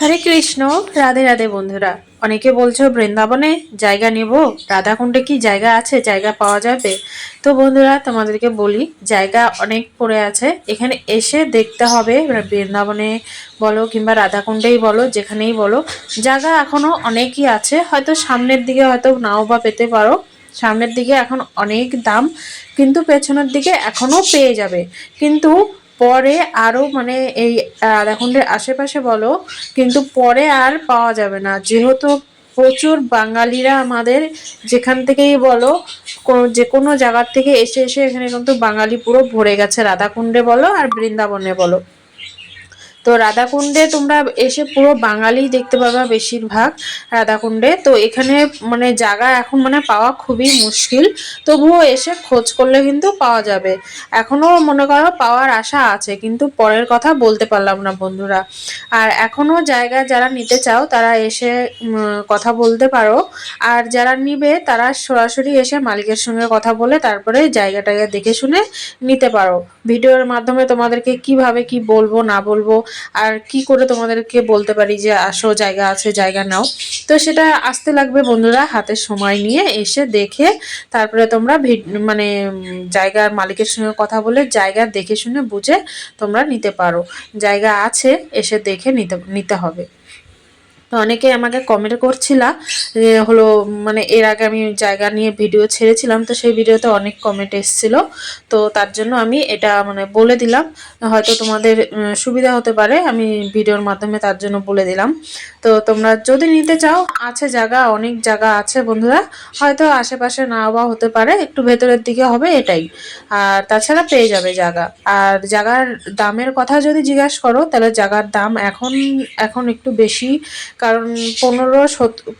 হরে কৃষ্ণ, রাধে রাধে বন্ধুরা। অনেকে বলছো, বৃন্দাবনে জায়গা নেব? রাধাকুণ্ডে কি জায়গা আছে? জায়গা পাওয়া যাবে? তো বন্ধুরা, তোমাদেরকে বলি, জায়গা অনেক পড়ে আছে। এখানে এসে দেখতে হবে বৃন্দাবনে বলো কিংবা রাধাকুণ্ডেই বলো, যেখানেই বলো। জায়গা এখনও অনেকই আছে। হয়তো সামনের দিকে হয়তো নাও বা পেতে পারো। সামনের দিকে এখন অনেক দাম, কিন্তু পেছনের দিকে এখনও পেয়ে যাবে। কিন্তু পরে আরও মানে এই রাধাকুণ্ডের আশেপাশে বলো, কিন্তু পরে আর পাওয়া যাবে না। যেহেতু প্রচুর বাঙালিরা আমাদের যেখান থেকেই বলো যে কোনো জায়গার থেকে এসে এসে এখানে কিন্তু বাঙালি পুরো ভরে গেছে। রাধাকুণ্ডে বলো আর বৃন্দাবনে বলো। তো রাধাকুণ্ডে তোমরা এসে পুরো বাঙালি দেখতে পাবা বেশিরভাগ রাধাকুণ্ডে। তো এখানে মানে জায়গা এখন মানে পাওয়া খুবই মুশকিল। তবুও এসে খোঁজ করলে কিন্তু পাওয়া যাবে। এখনও মনে করো পাওয়ার আশা আছে, কিন্তু পরের কথা বলতে পারলাম না বন্ধুরা। আর এখনও জায়গা যারা নিতে চাও, তারা এসে কথা বলতে পারো। আর যারা নিবে, তারা সরাসরি এসে মালিকের সঙ্গে কথা বলে তারপরে জায়গাটাকে দেখে শুনে নিতে পারো। ভিডিওর মাধ্যমে তোমাদেরকে কীভাবে কি বলব, না বলব আর কি করে তোমাদেরকে বলতে পারি যে আসো, জায়গা আছে, জায়গা নাও। তো সেটা আসতে লাগবে বন্ধুরা হাতে সময় নিয়ে এসে দেখে তারপরে তোমরা মানে জায়গার মালিকের সঙ্গে কথা বলে জায়গা দেখে শুনে বুঝে তোমরা নিতে পারো। জায়গা আছে, এসে দেখে নিতে নিতে হবে। অনেকে আমাকে কমেন্ট করছিলা হলো মানে এর আগে আমি জায়গা নিয়ে ভিডিও ছেড়েছিলাম, তো সেই ভিডিওতে অনেক কমেন্ট এসেছিল। তো তার জন্য আমি এটা মানে বলে দিলাম। হয়তো তোমাদের সুবিধা হতে পারে, আমি ভিডিওর মাধ্যমে তার জন্য বলে দিলাম। তো তোমরা যদি নিতে চাও, আছে জায়গা, অনেক জায়গা আছে বন্ধুরা। হয়তো আশেপাশে না বা হতে পারে, একটু ভেতরের দিকে হবে এটাই। আর তাছাড়া পেয়ে যাবে জায়গা। আর জায়গার দামের কথা যদি জিজ্ঞাসা করো, তাহলে জায়গার দাম এখন এখন একটু বেশি। কারণ পনেরো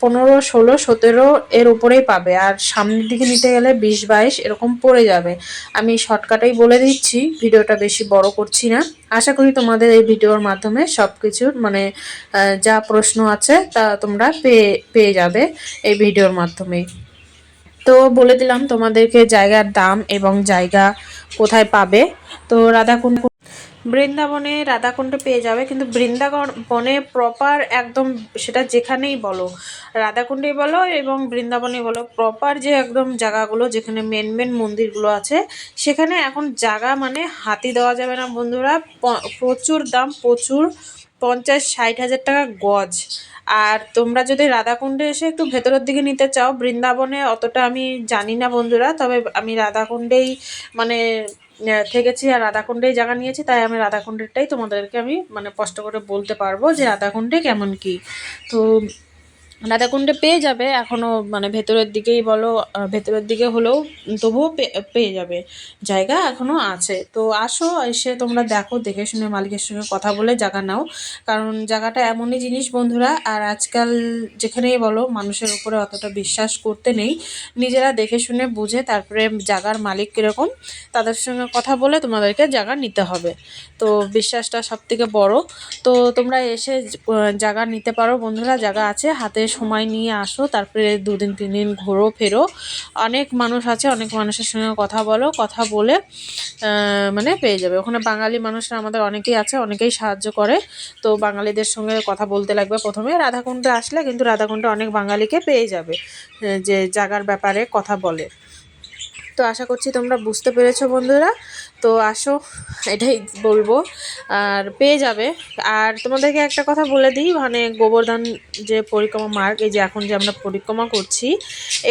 পনেরো, ষোলো, সতেরো এর উপরেই পাবে। আর সামনের দিকে নিতে গেলে বিশ, বাইশ এরকম পড়ে যাবে। আমি শর্টকাটেই বলে দিচ্ছি, ভিডিওটা বেশি বড় করছি না। আশা করি তোমাদের এই ভিডিওর মাধ্যমে সব কিছুর মানে যা প্রশ্ন আছে তা তোমরা পেয়ে পেয়ে যাবে এই ভিডিওর মাধ্যমে তো বলে দিলাম তোমাদেরকে জায়গার দাম এবং জায়গা কোথায় পাবে। তো রাধাকুণ্ড বৃন্দাবনে রাধাকুণ্ডে পেয়ে যাবে, কিন্তু বৃন্দাবনে প্রপার একদম সেটা যেখানেই বলো। রাধাকুণ্ডেই বলো এবং বৃন্দাবনে বলো প্রপার যে একদম জায়গাগুলো যেখানে মেন মেন মন্দিরগুলো আছে, সেখানে এখন জায়গা মানে হাতি দেওয়া যাবে না বন্ধুরা। প্রচুর দাম, প্রচুর। পঞ্চাশ, ষাট হাজার টাকা গজ। আর তোমরা যদি রাধাকুণ্ডে এসে একটু ভেতরের দিকে নিতে চাও, বৃন্দাবনে অতটা আমি জানি না বন্ধুরা, তবে আমি রাধাকুণ্ডেই মানে থেকেছি আর রাধাকুণ্ডেই জায়গা নিয়েছি, তাই আমি রাধাকুণ্ডেরটাই তোমাদেরকে আমি মানে স্পষ্ট করে বলতে পারব যে রাধাকুণ্ডে কেমন কি। তো রাধাকুণ্ডে পেয়ে যাবে এখনও মানে ভেতরের দিকেই বলো ভেতরের দিকে হলেও তবুও পেয়ে যাবে। জায়গা এখনও আছে। তো আসো, এসে তোমরা দেখো, দেখে শুনে মালিকের সঙ্গে কথা বলে জায়গা নাও। কারণ জায়গাটা এমনই জিনিস বন্ধুরা, আর আজকাল যেখানেই বলো, মানুষের উপরে অতটা বিশ্বাস করতে নেই। নিজেরা দেখে শুনে বুঝে তারপরে জায়গার মালিক কীরকম, তাদের সঙ্গে কথা বলে তোমাদেরকে জায়গা নিতে হবে। তো বিশ্বাসটা সব থেকে বড়। তো তোমরা এসে জায়গা নিতে পারো বন্ধুরা, জায়গা আছে, হাতে সময় নিয়ে আসো, তারপরে দুদিন তিন দিন ঘোরো, ফেরো। অনেক মানুষ আছে, অনেক মানুষের সঙ্গে কথা বলো, কথা বলে মানে পেয়ে যাবে। ওখানে বাঙালি মানুষরা আমাদের অনেকেই আছে, অনেকেই সাহায্য করে। তো বাঙালিদের সঙ্গে কথা বলতে লাগবে প্রথমে। রাধাকুণ্ডে আসলে কিন্তু রাধাকুণ্ডে অনেক বাঙালিকে পেয়ে যাবে যে জাগার ব্যাপারে কথা বলে। তো আশা করছি তোমরা বুঝতে পেরেছ বন্ধুরা। তো আসো, এটাই বলব। আর পেয়ে যাবে। আর তোমাদেরকে একটা কথা বলে দিই মানে গোবর্ধন যে পরিক্রমা মার্গ, এই যে এখন যে আমরা পরিক্রমা করছি,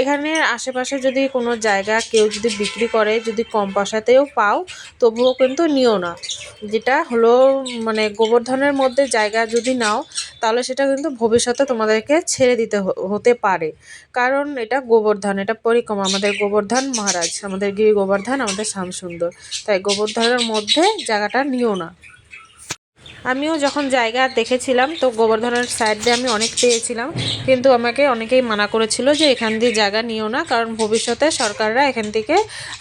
এখানে আশেপাশে যদি কোনো জায়গা কেউ যদি বিক্রি করে, যদি কম পয়সাতেও পাও, তবুও কিন্তু নিও না। যেটা হলো মানে গোবর্ধনের মধ্যে জায়গা যদি নাও, তাহলে সেটা কিন্তু ভবিষ্যতে তোমাদেরকে ছেড়ে দিতে হতে পারে। কারণ এটা গোবর্ধন, এটা পরিক্রমা। আমাদের গোবর্ধন মহারাজ, আমাদের গিরি গোবর্ধন, আমাদের শ্যামসুন্দর। তাই গোবর্ধনের মধ্যে জায়গাটা নিও না। আমিও যখন জায়গা দেখেছিলাম, তো গোবর্ধনের সাইড দিয়ে আমি অনেক পেয়েছিলাম। কিন্তু আমাকে অনেকেই মানা করেছিল যে এখান দিয়ে জায়গা নিও না, কারণ ভবিষ্যতে সরকাররা এখান থেকে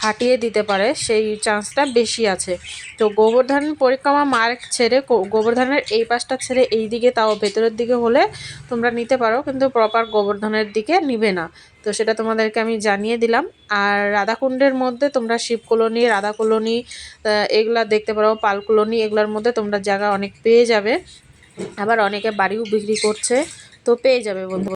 হাঁটিয়ে দিতে পারে, সেই চান্সটা বেশি আছে। তো গোবর্ধন পরিক্রমা মার্ক ছেড়ে গোবর্ধনের এই পাশটা ছেড়ে এই দিকে, তাও ভেতরের দিকে হলে তোমরা নিতে পারো, কিন্তু প্রপার গোবর্ধনের দিকে নিবে না। তো সেটা তোমাদেরকে আমি জানিয়ে দিলাম। আর রাধাকুণ্ডের মধ্যে তোমরা শিব কলোনি, রাধা কলোনি এগুলা দেখতে পারো, পাল কলোনি, এগুলোর মধ্যে তোমরা জায়গা অনেক পেয়ে যাবে। আবার অনেকে বাড়িও বিক্রি করছে, তো পেয়ে যাবে বন্ধু